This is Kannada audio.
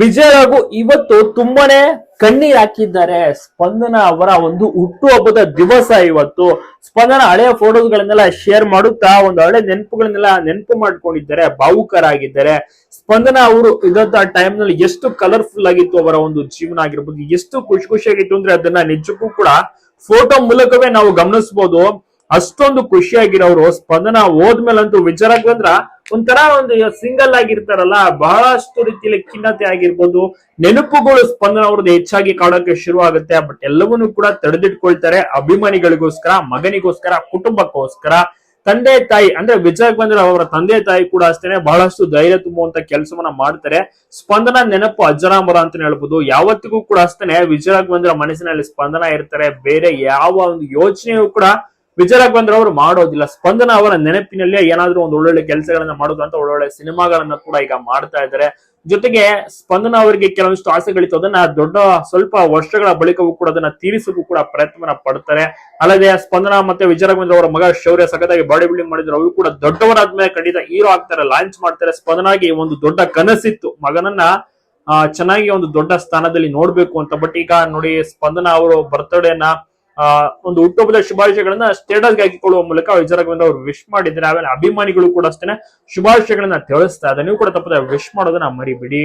ವಿಜಯ್ ಹಾಗೂ ಇವತ್ತು ತುಂಬಾನೇ ಕಣ್ಣೀರ್ ಹಾಕಿದ್ದಾರೆ. ಸ್ಪಂದನ ಅವರ ಒಂದು ಹುಟ್ಟುಹಬ್ಬದ ದಿವಸ ಇವತ್ತು. ಸ್ಪಂದನ ಹಳೆಯ ಫೋಟೋಸ್ ಗಳನ್ನೆಲ್ಲ ಶೇರ್ ಮಾಡುತ್ತಾ ಒಂದು ಹಳೆ ನೆನಪುಗಳನ್ನೆಲ್ಲ ನೆನಪು ಮಾಡ್ಕೊಂಡಿದ್ದಾರೆ, ಭಾವುಕರಾಗಿದ್ದಾರೆ. ಸ್ಪಂದನ ಅವರು ಇದಂತ ಟೈಮ್ನಲ್ಲಿ ಎಷ್ಟು ಕಲರ್ಫುಲ್ ಆಗಿತ್ತು ಅವರ ಒಂದು ಜೀವನ ಆಗಿರ್ಬೋದು, ಎಷ್ಟು ಖುಷಿ ಖುಷಿಯಾಗಿತ್ತು ಅಂದ್ರೆ ಅದನ್ನ ನಿಜಕ್ಕೂ ಕೂಡ ಫೋಟೋ ಮೂಲಕವೇ ನಾವು ಗಮನಿಸಬಹುದು ಅಷ್ಟೊಂದು ಖುಷಿಯಾಗಿರೋರು ಸ್ಪಂದನ ಹೋದ್ಮೇಲಂತೂ ವಿಚಾರಕ್ಕಂದ್ರ ಒಂಥರ ಒಂದು ಸಿಂಗಲ್ ಆಗಿರ್ತಾರಲ್ಲ, ಬಹಳಷ್ಟು ರೀತಿಯಲ್ಲಿ ಖಿನ್ನತೆ ಆಗಿರ್ಬೋದು, ನೆನಪುಗಳು ಸ್ಪಂದನ ಅವ್ರದ್ದು ಹೆಚ್ಚಾಗಿ ಕಾಡೋಕೆ ಶುರು ಆಗುತ್ತೆ ಬಟ್ ಎಲ್ಲವನ್ನೂ ಕೂಡ ತಡೆದಿಟ್ಕೊಳ್ತಾರೆ ಅಭಿಮಾನಿಗಳಿಗೋಸ್ಕರ, ಮಗನಿಗೋಸ್ಕರ, ಕುಟುಂಬಕ್ಕೋಸ್ಕರ. ತಂದೆ ತಾಯಿ, ಅಂದ್ರೆ ವಿಜಯಕ್ ಬಂದ್ರೆ ಅವರ ತಂದೆ ತಾಯಿ ಕೂಡ ಅಷ್ಟೇನೆ, ಬಹಳಷ್ಟು ಧೈರ್ಯ ತುಂಬುವಂತ ಕೆಲಸವನ್ನ ಮಾಡ್ತಾರೆ. ಸ್ಪಂದನ ನೆನಪು ಅಜರಾಮರ ಅಂತ ಹೇಳ್ಬೋದು. ಯಾವತ್ತಿಗೂ ಕೂಡ ಅಷ್ಟೇನೆ ವಿಜಯಕ್ ಬಂದ್ರೆ ಮನಸ್ಸಿನಲ್ಲಿ ಸ್ಪಂದನ ಇರ್ತಾರೆ. ಬೇರೆ ಯಾವ ಒಂದು ಯೋಚನೆಯು ಕೂಡ ವಿಜಯ ಬಂದ್ರೆ ಅವರು ಮಾಡೋದಿಲ್ಲ. ಸ್ಪಂದನ ಅವರ ನೆನಪಿನಲ್ಲಿ ಏನಾದ್ರೂ ಒಂದು ಒಳ್ಳೊಳ್ಳೆ ಕೆಲಸಗಳನ್ನ ಮಾಡೋದು ಅಂತ ಒಳ್ಳೊಳ್ಳೆ ಸಿನಿಮಾಗಳನ್ನ ಕೂಡ ಈಗ ಮಾಡ್ತಾ ಇದ್ದಾರೆ. ಜೊತೆಗೆ ಸ್ಪಂದನ ಅವರಿಗೆ ಕೆಲವೊಂದಿಷ್ಟು ಆಸೆಗಳಿತ್ತು ಅದನ್ನ ದೊಡ್ಡ ಸ್ವಲ್ಪ ವರ್ಷಗಳ ಬಳಿಕವೂ ಕೂಡ ಅದನ್ನ ತೀರಿಸಕ್ಕೂ ಕೂಡ ಪ್ರಯತ್ನ ಪಡ್ತಾರೆ. ಅಲ್ಲದೆ ಸ್ಪಂದನ ಮತ್ತೆ ವಿಜಯರಾಘವೇಂದ್ರ ಅವರ ಮಗ ಶೌರ್ಯ ಸಖತ್ತಾಗಿ ಬಾಡಿ ಬಿಲ್ಡಿಂಗ್ ಮಾಡಿದ್ರು. ಅವರು ಕೂಡ ದೊಡ್ಡವರಾದ ಮೇಲೆ ಖಂಡಿತ ಹೀರೋ ಆಗ್ತಾರೆ, ಲಾಂಚ್ ಮಾಡ್ತಾರೆ. ಸ್ಪಂದನಾಗಿ ಒಂದು ದೊಡ್ಡ ಕನಸಿತ್ತು. ಮಗನನ್ನ ಚೆನ್ನಾಗಿ ಒಂದು ದೊಡ್ಡ ಸ್ಥಾನದಲ್ಲಿ ನೋಡ್ಬೇಕು ಅಂತ. ಬಟ್ ಈಗ ನೋಡಿ ಸ್ಪಂದನ ಅವರು ಬರ್ತ್ಡೇನ ಆ, ಒಂದು ಹುಟ್ಟುಹಬ್ಬದ ಶುಭಾಶಯಗಳನ್ನ ಸ್ಟೇಟಸ್ ಹಾಕಿಕೊಳ್ಳುವ ಮೂಲಕ ವಿಜಯ ರಾಘವೇಂದ್ರ ಅವರು ವಿಶ್ ಮಾಡಿದ್ದಾರೆ. ಆಮೇಲೆ ಅಭಿಮಾನಿಗಳು ಕೂಡ ಅಷ್ಟೇನೆ ಶುಭಾಶಯಗಳನ್ನ ತಿಳಿಸ್ತಾ ಇದ್ದಾರೆ. ನೀವು ಕೂಡ ತಪ್ಪದೆ ವಿಶ್ ಮಾಡೋದನ್ನ ಮರಿಬಿಡಿ.